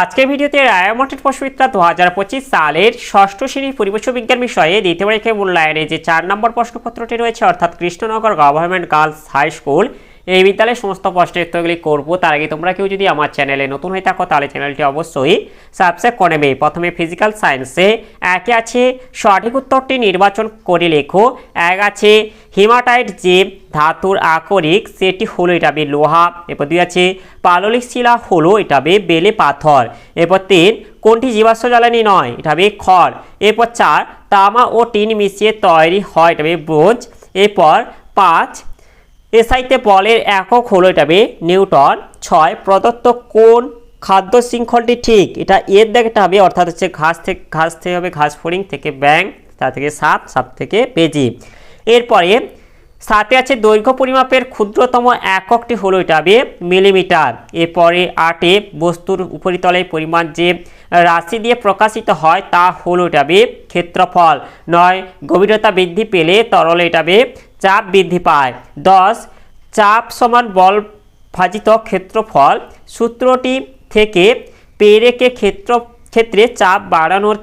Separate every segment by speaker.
Speaker 1: আজকের ভিডিওতে রায়ামঠের প্রশ্নবিদ্যা দু হাজার পঁচিশ সালের ষষ্ঠ শ্রেণির পরিবেশ বিজ্ঞান বিষয়ে দ্বিতীয় পরীক্ষায় মূল্যায়নে যে চার নম্বর প্রশ্নপত্রটি রয়েছে, অর্থাৎ Krishnanagar government girls high school এই বিদ্যালয়ের সমস্ত প্রশ্নের উত্তরগুলি করব। তার আগে তোমরা কেউ যদি আমার চ্যানেলে নতুন হয়ে থাকো, তাহলে চ্যানেলটি অবশ্যই সাবস্ক্রাইব করে নেবে। প্রথমে ফিজিক্যাল সায়েন্সে একে আছে, সঠিক উত্তরটি নির্বাচন করে লেখো। এক আছে হিমাটাইট যে ধাতুর আকরিক, সেটি হলো এটা হবে লোহা। এরপর দুই আছে, পাললিক শিলা হলো এটা হবে বেলে পাথর। এরপর তিন, কোনটি জীবাশ্ম জ্বালানি নয়, এটা হবে খড়। এরপর চার, তামা ও টিন মিশিয়ে তৈরি হয় এটা হবে ব্রোঞ্জ। এরপর পাঁচ এসআইতে বলের একক হলো এটা নিউটন। ছয়, প্রদত্ত কোন খাদ্য শৃঙ্খলটি ঠিক? এটা এর দেখটা হবে, অর্থাৎ হচ্ছে ঘাস থেকে ঘাস থেকে হবে ঘাস ফড়িং থেকে ব্যাং তা থেকে সাপ সাপ থেকে পেজি এরপরে সাথে আছে দৈর্ঘ্য পরিমাপের ক্ষুদ্রতম এককটি হলো এটা হবে মিলিমিটার। এরপরে আটে বস্তুর উপরিতলের পরিমাণ যে রাশি দিয়ে প্রকাশিত হয় তা হলো এটা ক্ষেত্রফল। নয়, গভীরতা বৃদ্ধি পেলে তরলে এটা হবে চাপ বৃদ্ধি পায়। দশ, চাপ সমান বল ভাজিত ক্ষেত্রফল। সূত্রটি থেকে পেরেকে ক্ষেত্র, ক্ষেত্রে চাপ বাড়ানোর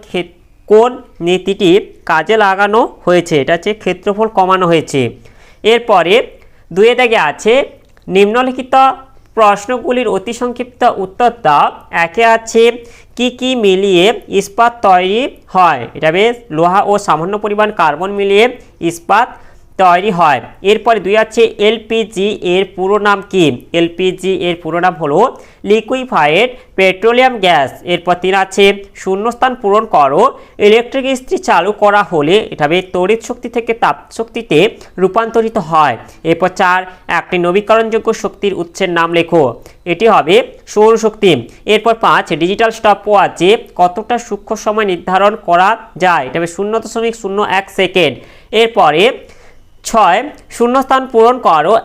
Speaker 1: কোন নীতিটি কাজে লাগানো হয়েছে? এটা হচ্ছে ক্ষেত্রফল কমানো হয়েছে। এরপরে দুয়ে দাগে আছে, নিম্নলিখিত প্রশ্নগুলির অতি সংক্ষিপ্ত উত্তর দাও একে আছে, কি কি মিলিয়ে ইস্পাত তৈরি হয়? এটা বেশ লোহা ও সামান্য পরিমাণ কার্বন মিলিয়ে ইস্পাত তৈরি হয়। এরপরে দুই আছে এলপিজি এর পুরো নাম কি? এলপিজি এর পুরো নাম হলো লিকুইফাইড পেট্রোলিয়াম গ্যাস। এরপর তিন আছে শূন্যস্থান পূরণ করো। ইলেকট্রিক ইস্ত্রি চালু করা হলে এটা তড়িৎ শক্তি থেকে তাপ শক্তিতে রূপান্তরিত হয়। এরপর চার, একটি নবীকরণযোগ্য শক্তির উৎসের নাম লেখো। এটি হবে সৌরশক্তি এরপর পাঁচ, ডিজিটাল স্টপ ওয়াচে কতটা সূক্ষ্ম সময় নির্ধারণ করা যায়? এটা হবে শূন্য দশমিক শূন্য এক সেকেন্ড। এরপরে ছয়, শূন্যস্থান পূরণ করো।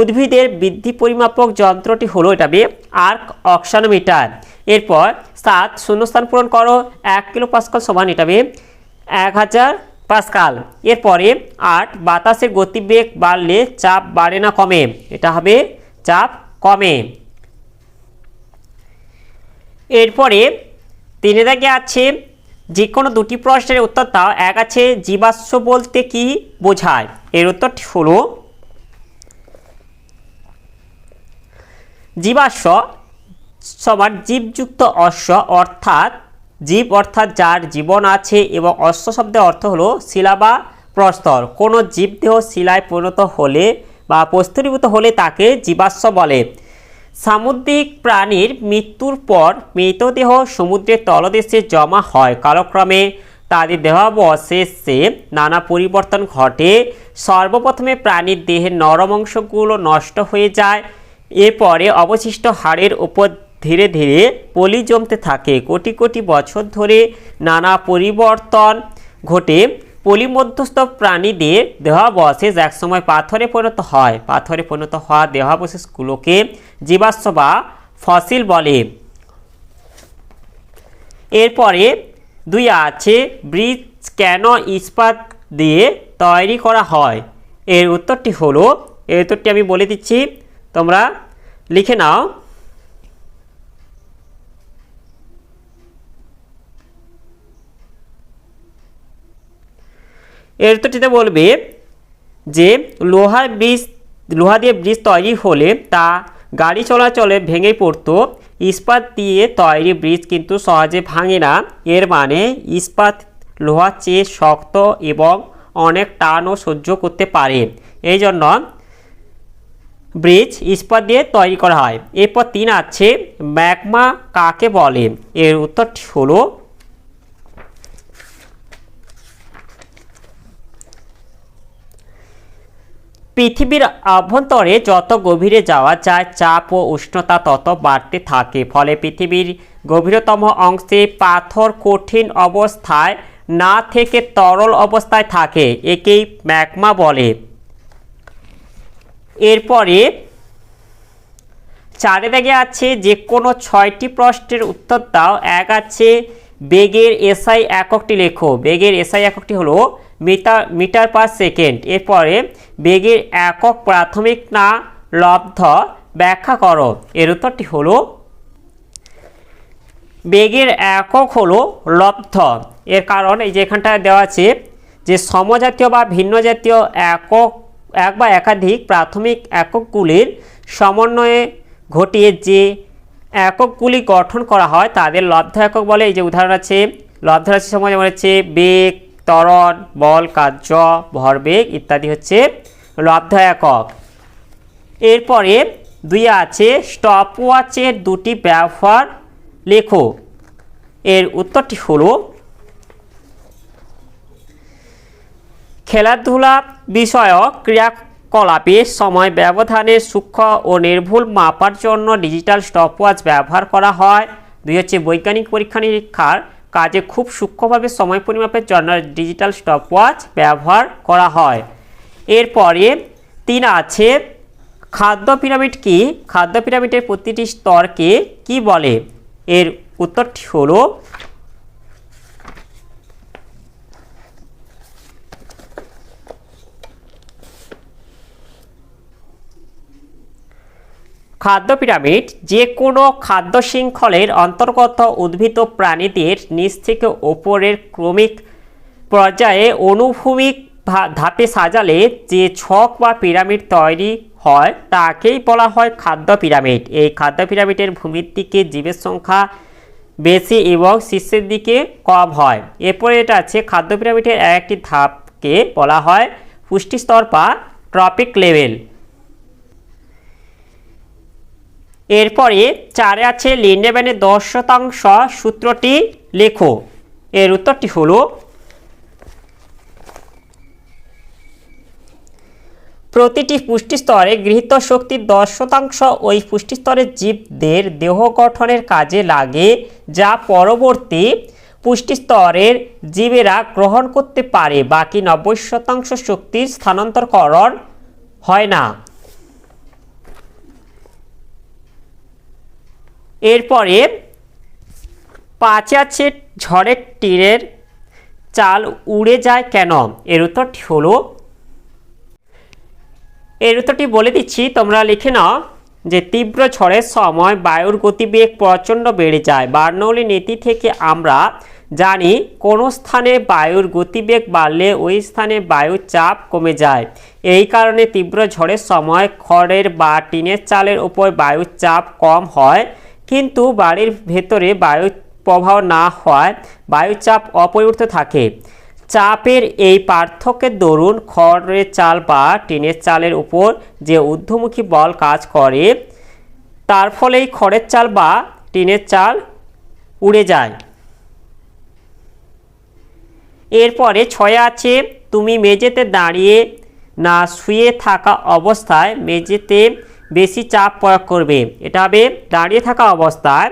Speaker 1: উদ্ভিদের বৃদ্ধি পরিমাপক যন্ত্রটি হলো এটা হবে আর্ক অক্সানোমিটার। এরপর সাত, শূন্যস্থান পূরণ করো, এক কিলো পাস্কাল সমান এটা হবে এক হাজার পাস্কাল। এরপরে আট, বাতাসের গতিবেগ বাড়লে চাপ বাড়ে না কমে, এটা হবে চাপ কমে। এরপরে তিনে দাগে আছে যে কোনো দুটি প্রশ্নের উত্তর দাও। এক আছে, জীবাশ্ম বলতে কি বোঝায়? এর উত্তরটি হলো, জীবাশ্ম সমান জীবযুক্ত অশ্ব, অর্থাৎ জীব, অর্থাৎ যার জীবন আছে এবং অশ্ব শব্দের অর্থ হলো শিলা বা প্রস্তর। কোনো জীবদেহ শিলায় পরিণত হলে বা প্রস্তরীভূত হলে তাকে জীবাশ্ম বলে। সামুদ্রিক প্রাণীর মৃত্যুর পর মৃতদেহ সমুদ্রের তলদেশে জমা হয়। কালক্রমে তাদের দেহাবশেষে নানা পরিবর্তন ঘটে। সর্বপ্রথমে প্রাণীর দেহের নরম অংশগুলো নষ্ট হয়ে যায়। এরপরে অবশিষ্ট হাড়ের উপর ধীরে ধীরে পলি জমতে থাকে। কোটি কোটি বছর ধরে নানা পরিবর্তন ঘটে। পলিমধ্যস্থ প্রাণীদের দেহাবশেষ একসময় পাথরে পরিণত হয়। পাথরে পরিণত হওয়া দেহাবশেষগুলোকে জীবাশ্ম বা ফসিল বলে। এরপরে দুই আছে, ব্রিজ কেন ইস্পাত দিয়ে তৈরি করা হয়? এর উত্তরটি হলো, এর উত্তরটি আমি বলে দিচ্ছি, তোমরা লিখে নাও। এর উত্তরটিতে বলবে যে লোহার ব্রিজ, লোহা দিয়ে ব্রিজ তৈরি হলে তা গাড়ি চলাচলে ভেঙে পড়তো। ইস্পাত দিয়ে তৈরি ব্রিজ কিন্তু সহজে ভাঙে না। এর মানে ইস্পাত লোহার চেয়ে শক্ত এবং অনেক টানও সহ্য করতে পারে। এই জন্য ব্রিজ ইস্পাত দিয়ে তৈরি করা হয়। এরপর তিন আছে, ম্যাগমা কাকে বলে? এর উত্তরটি হলো পৃথিবীর অভ্যন্তরে যত গভীরে যাওয়া যায়, চাপ ও উষ্ণতা তত বাড়তে থাকে। ফলে পৃথিবীর গভীরতম অংশে পাথর কঠিন অবস্থায় না থেকে তরল অবস্থায় থাকে, একেই ম্যাগমা বলে। এরপরে চারে দাগে আছে যে কোনো ছয়টি প্রশ্নের উত্তর দাও। এক আছে বেগের এসআই এককটি লেখো। বেগের এসআই এককটি হলো মিটার মিটার পার সেকেন্ড। এরপরে বেগের একক প্রাথমিক না লব্ধ ব্যাখ্যা করো। এর উত্তরটি হলো, বেগের একক হলো লব্ধ। এর কারণ এই যে এখানটায় দেওয়া আছে যে সমজাতীয় বা ভিন্ন জাতীয় একক, এক বা একাধিক প্রাথমিক এককগুলির সমন্বয়ে ঘটিয়ে যে এককগুলি গঠন করা হয়, তাদের লব্ধ একক বলে এই যে উদাহরণ আছে, লব্ধ রাশি সময় যেমন হচ্ছে বেগ ত্বরণ, বল, কার্য, ভরবেগ ইত্যাদি হচ্ছে লব্ধ একক এরপরে দুই আছে স্টপ ওয়াচের দুটি ব্যবহার লেখো। এর উত্তরটি হলো, খেলাধুলা বিষয়ক ক্রিয়াকলাপের সময় ব্যবধানের সূক্ষ্ম ও নির্ভুল মাপার জন্য ডিজিটাল স্টপওয়াচ ব্যবহার করা হয়। দুই হচ্ছে বৈজ্ঞানিক পরীক্ষা নিরীক্ষার কাজে খুব সূক্ষ্মভাবে সময় পরিমাপের জন্য ডিজিটাল স্টপওয়াচ ব্যবহার করা হয়। এরপরে তিন আছে, খাদ্য পিরামিড কি? খাদ্য পিরামিডের প্রতিটি স্তরকে কি বলে? এর উত্তরটি হলো খাদ্য পিরামিড যে কোনো খাদ্য শৃঙ্খলের অন্তর্গত উদ্ভিদ প্রাণীদের নিচ থেকে ওপরের ক্রমিক পর্যায়ে অনুভূমিক ধাপে সাজালে যে ছক বা পিরামিড তৈরি হয় তাকেই বলা হয় খাদ্য পিরামিড। এই খাদ্য পিরামিডের ভূমির দিকে জীবের সংখ্যা বেশি এবং শীর্ষের দিকে কম হয়। এরপরে এটা আছে খাদ্য পিরামিডের একটি ধাপকে বলা হয় পুষ্টি স্তর বা ট্রপিক লেভেল। এরপরে চারে আছে লিন্ডেম্যানের দশ শতাংশ সূত্রটি লেখো। এর উত্তরটি হলো, প্রতিটি পুষ্টিস্তরে গৃহীত শক্তির দশ শতাংশ ওই পুষ্টিস্তরের জীবদের দেহ গঠনের কাজে লাগে, যা পরবর্তী পুষ্টিস্তরের জীবেরা গ্রহণ করতে পারে। বাকি নব্বই শতাংশ শক্তির স্থানান্তরকরণ হয় না। এরপরে পাঁচে আছে, ঝড়ের তীরের চাল উড়ে যায় কেন? এর উত্তরটি হলো, এর উত্তরটি বলে দিচ্ছি, তোমরা লিখে নাও যে তীব্র ঝড়ের সময় বায়ুর গতিবেগ প্রচণ্ড বেড়ে যায়। বার্নৌলি নীতি থেকে আমরা জানি কোনো স্থানে বায়ুর গতিবেগ বাড়লে ওই স্থানে বায়ুর চাপ কমে যায়। এই কারণে তীব্র ঝড়ের সময় খড়ের বা টিনের চালের উপর বায়ুর চাপ কম হয়। কিন্তু বাড়ির ভেতরে বায়ু প্রবাহ না হওয়ায় বায়ুর চাপ অপরিবর্তিত থাকে। চাপের এই পার্থক্যের দরুন খড়ের চাল বা টিনের চালের উপর যে ঊর্ধ্বমুখী বল কাজ করে, তার ফলেই খড়ের চাল বা টিনের চাল উড়ে যায়। এরপরে ছয় আছে, তুমি মেঝেতে দাঁড়িয়ে না শুয়ে থাকা অবস্থায় মেঝেতে বেশি চাপ প্রয়োগ করবে। এটা হবে দাঁড়িয়ে থাকা অবস্থায়।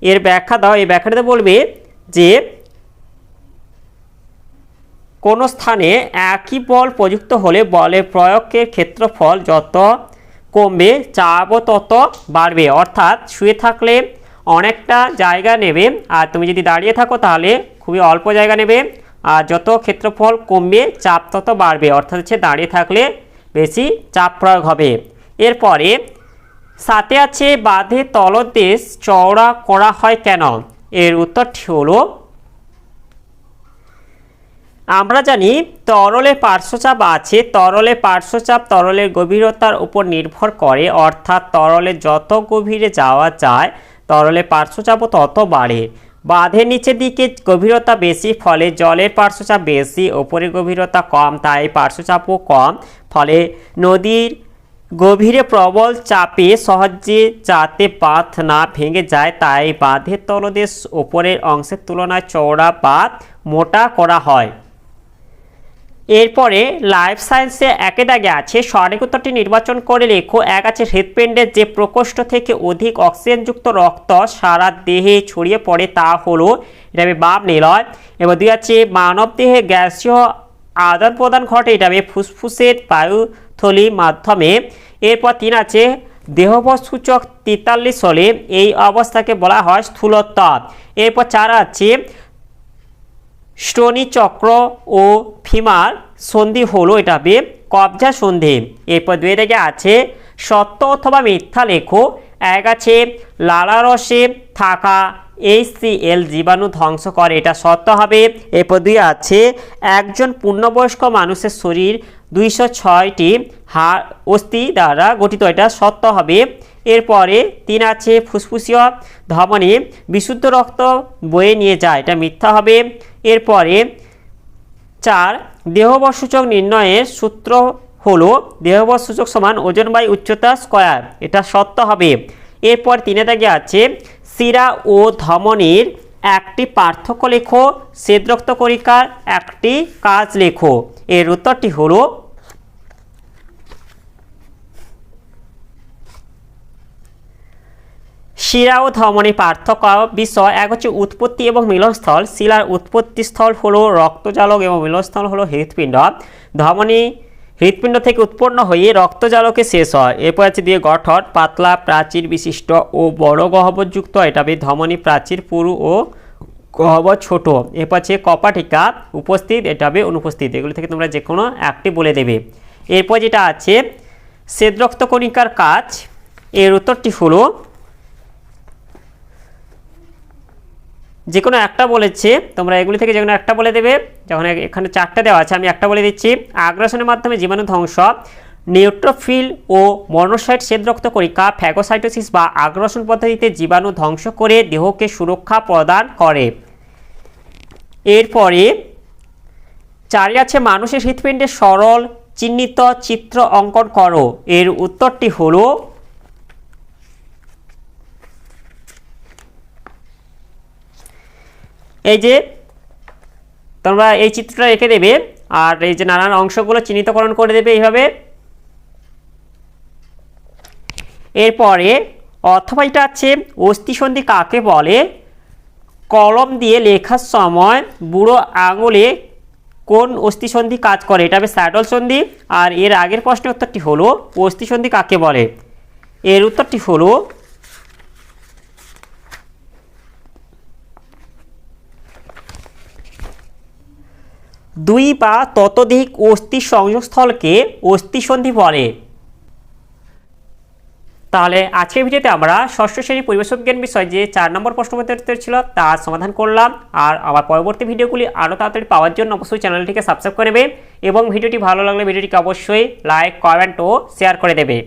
Speaker 1: এর ব্যাখ্যা দাও। এই ব্যাখ্যাটাতে বলবে যে কোনো স্থানে একই বল প্রযুক্ত হলে বলের প্রয়োগের ক্ষেত্রফল যত কমবে, চাপও তত বাড়বে। অর্থাৎ শুয়ে থাকলে অনেকটা জায়গা নেবে। আর তুমি যদি দাঁড়িয়ে থাকো তাহলে খুবই অল্প জায়গা নেবে। আর যত ক্ষেত্রফল কমবে, চাপ তত বাড়বে। অর্থাৎ হচ্ছে দাঁড়িয়ে থাকলে বেশি চাপ প্রয়োগ হবে। এরপরে, সাথে আছে বাঁধে তলদেশ চওড়া করা হয় কেন? এর উত্তরটি হলো, আমরা জানি তরলে পার্শ্বচাপ আছে, তরলে পার্শ্বচাপ তরলের গভীরতার উপর নির্ভর করে, অর্থাৎ তরলে যত গভীরে যাওয়া যায়, তরলে পার্শ্বচাপও তত বাড়ে। বাঁধের নিচের দিকে গভীরতা বেশি, ফলে জলের পার্শ্বচাপ বেশি ওপরের গভীরতা কম, তাই পার্শ্বচাপও কম, ফলে নদীর গভীরে প্রবল চাপে সহজে যাতে বাঁধ না ভেঙে যায়, তাই বাঁধের তলদেশ ওপরের অংশের তুলনায় চওড়া বা মোটা করা হয়। এরপরে লাইফ সায়েন্সে একে দাগে আছে সঠিক নির্বাচন করে লেখো, এক আছে হৃৎপিণ্ডের যে প্রকোষ্ঠ থেকে অধিক অক্সিজেনযুক্ত রক্ত সারা দেহে ছড়িয়ে পড়ে তা হলো, এটা হবে বাম নিলয় এবার দুই আছে মানব দেহে গ্যাসীয় আদান প্রদান ঘটে। হবে ফুসফুসের বায়ুথলি মাধ্যমে। এরপর তিন আছে দেহবৎ সূচক তেতাল্লিশ হলে এই অবস্থাকে বলা হয় স্থূলতা এরপর চার আছে চক্র ও ফিমার সন্ধি হলো এটা হবে কবজা সন্ধি। এরপর দুই থেকে আছে, সত্য অথবা মিথ্যা লেখো। এক আছে লালারসে থাকা এইচসিএল জীবাণু ধ্বংস করে, এটা সত্য হবে। এরপর দুই আছে, একজন পূর্ণবয়স্ক মানুষের শরীর দুইশো ছয়টি হাড় অস্থি দ্বারা গঠিত, এটা সত্য হবে। এরপরে তিন আছে, ফুসফুসীয় ধমনী বিশুদ্ধ রক্ত বয়ে নিয়ে যায়, এটা মিথ্যা হবে। এরপরে চার দেহবসূচক নির্ণয়ের সূত্র হলো দেহবসূচক সমান ওজন বাই উচ্চতা স্কয়ার। এটা সত্য হবে। এরপর তিনে দাগে আছে, শিরা ও ধমনীর একটি পার্থক্য লেখো শ্বেতরক্ত কণিকার একটি কাজ লেখো। এর উত্তরটি হলো শিরা ও ধমনী পার্থক্য বিষয় এক হচ্ছে উৎপত্তি এবং মিলনস্থল। শিলার উৎপত্তি স্থল হলো রক্তজালক এবং মিলনস্থল হলো হৃৎপিণ্ড। ধমনী হৃৎপিণ্ড থেকে উৎপন্ন হয়ে রক্তজালকে শেষ হয়। এরপর আছে দিয়ে গঠন, পাতলা প্রাচীর বিশিষ্ট ও বড় গহ্বরযুক্ত। এটা ধমনী প্রাচীর, পুরু ও গহ্বর ছোট। এরপর আছে কপাটিকা, উপস্থিত, এটা হবে অনুপস্থিত। এগুলো থেকে তোমরা যে কোনো একটি বলে দেবে। এরপর যেটা আছে, শ্বেতরক্ত কণিকার কাজ, এর উত্তরটি হলো যে কোনো একটা বলেছে, তোমরা এগুলি থেকে যে কোনো একটা বলে দেবে। যখন এখানে চারটা দেওয়া আছে, আমি একটা বলে দিচ্ছি। আগ্রাসনের মাধ্যমে জীবাণু ধ্বংস, নিউট্রোফিল ও মনোসাইট শ্বেতরক্ত কণিকা ফ্যাগোসাইটোসিস বা আগ্রাসন পদ্ধতিতে জীবাণু ধ্বংস করে দেহকে সুরক্ষা প্রদান করে। এরপরে চারে আছে, মানুষের হৃৎপিণ্ডে সরল, চিহ্নিত চিত্র অঙ্কন করো। এর উত্তরটি হলো এই যে তোমরা এই চিত্রটা রেখে দেবে আর এই যে নানান অংশগুলো চিহ্নিতকরণ করে দেবে এইভাবে। এরপরে অথবা এটা আছে অস্থিসন্ধি কাকে বলে? কলম দিয়ে লেখার সময় বুড়ো আঙুলে কোন অস্থিসন্ধি কাজ করে? এটা হবে স্যাডল সন্ধি। আর এর আগের প্রশ্নের উত্তরটি হলো, অস্থিসন্ধি কাকে বলে? এর উত্তরটি হলো দুই বা ততোধিক অস্থি সংযোগস্থলকে অস্থিসন্ধি বলে। তাহলে আজকের ভিডিওতে আমরা ষষ্ঠ শ্রেণি পরিবেশ বিজ্ঞান বিষয় যে চার নম্বর প্রশ্নপত্র ছিল তার সমাধান করলাম। আর আমার পরবর্তী ভিডিওগুলি আরও তাড়াতাড়ি পাওয়ার জন্য অবশ্যই চ্যানেলটিকে সাবস্ক্রাইব করে এবং ভিডিওটি ভালো লাগলে ভিডিওটিকে অবশ্যই লাইক, কমেন্ট ও শেয়ার করে দেবে।